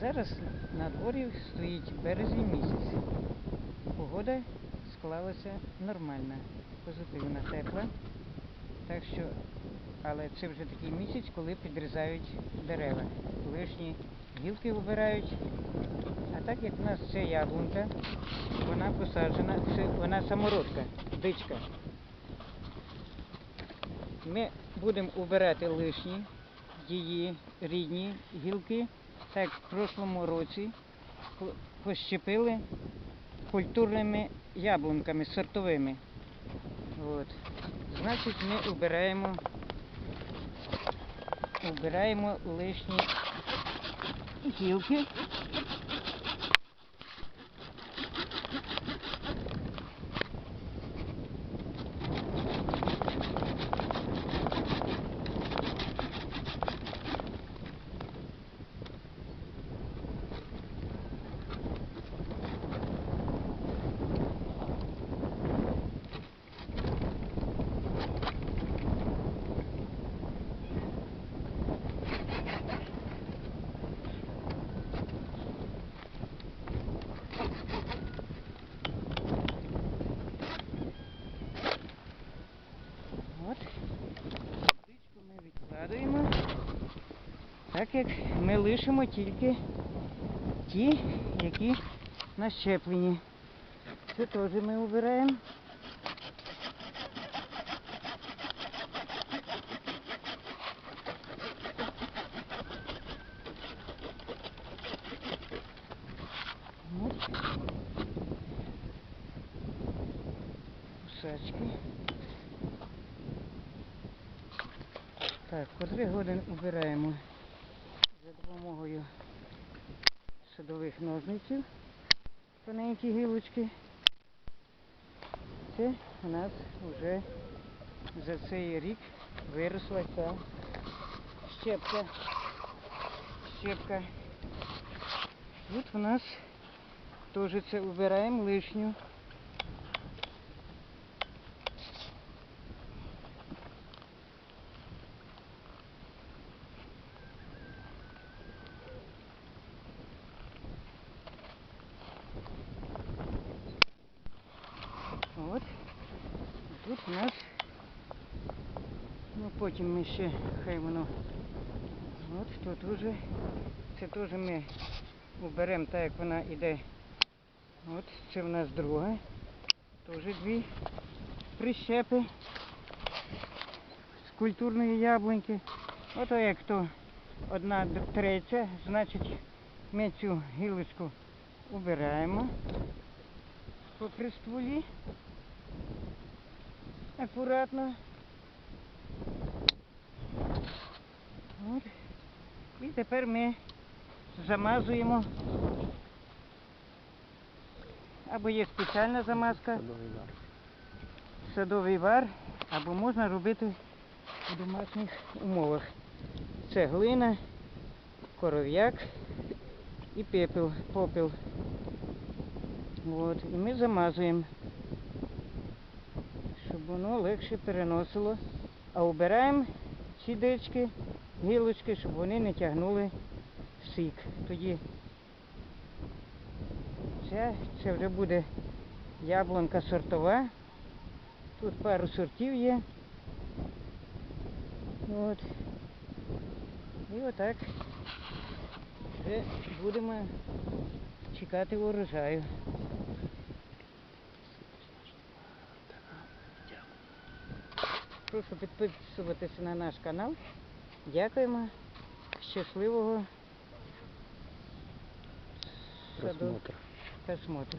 Зараз на дворі стоїть березень місяць. Погода склалася нормальна, позитивна, тепла. Так що, але це вже такий місяць, коли підрізають дерева. Лишні гілки вибирають. А так як в нас це яблунка, вона посаджена, вона самородка, дичка. Ми будемо убирати лишні її рідні гілки, так як в прошлому році пощепили культурними яблунками сортовими. От. Значить, ми убираємо, убираємо лишні гілки. От. Водичку ми відкладаємо. Так як ми лишимо тільки ті, які нащеплені. Це теж ми обираємо. Так, по три години убираємо за допомогою садових ножниців тоненькі гілочки. Це у нас вже за цей рік виросла ця щепка. Щепка. Тут у нас теж це убираємо лишню. От. Тут у нас, ну потім ми ще, хай воно, от тут уже, це теж ми уберемо так, як вона йде. От, це в нас друга. Теж дві прищепи з культурної яблуньки. Ото як то одна третя, значить ми цю гілочку убираємо по пристволі. Акуратно. От. І тепер ми замазуємо. Або є спеціальна замазка, садовий вар, або можна робити у домашніх умовах. Це глина, коров'як і пепел, попел. От. І ми замазуємо воно легше переносило. А обираємо ці дички, гілочки, щоб вони не тягнули сік. Тоді це, це вже буде яблунка сортова. Тут пару сортів є. От. І отак вже будемо чекати урожаю. Прошу підписуватися на наш канал. Дякуємо. Щасливого саду- Просмотр. просмотру.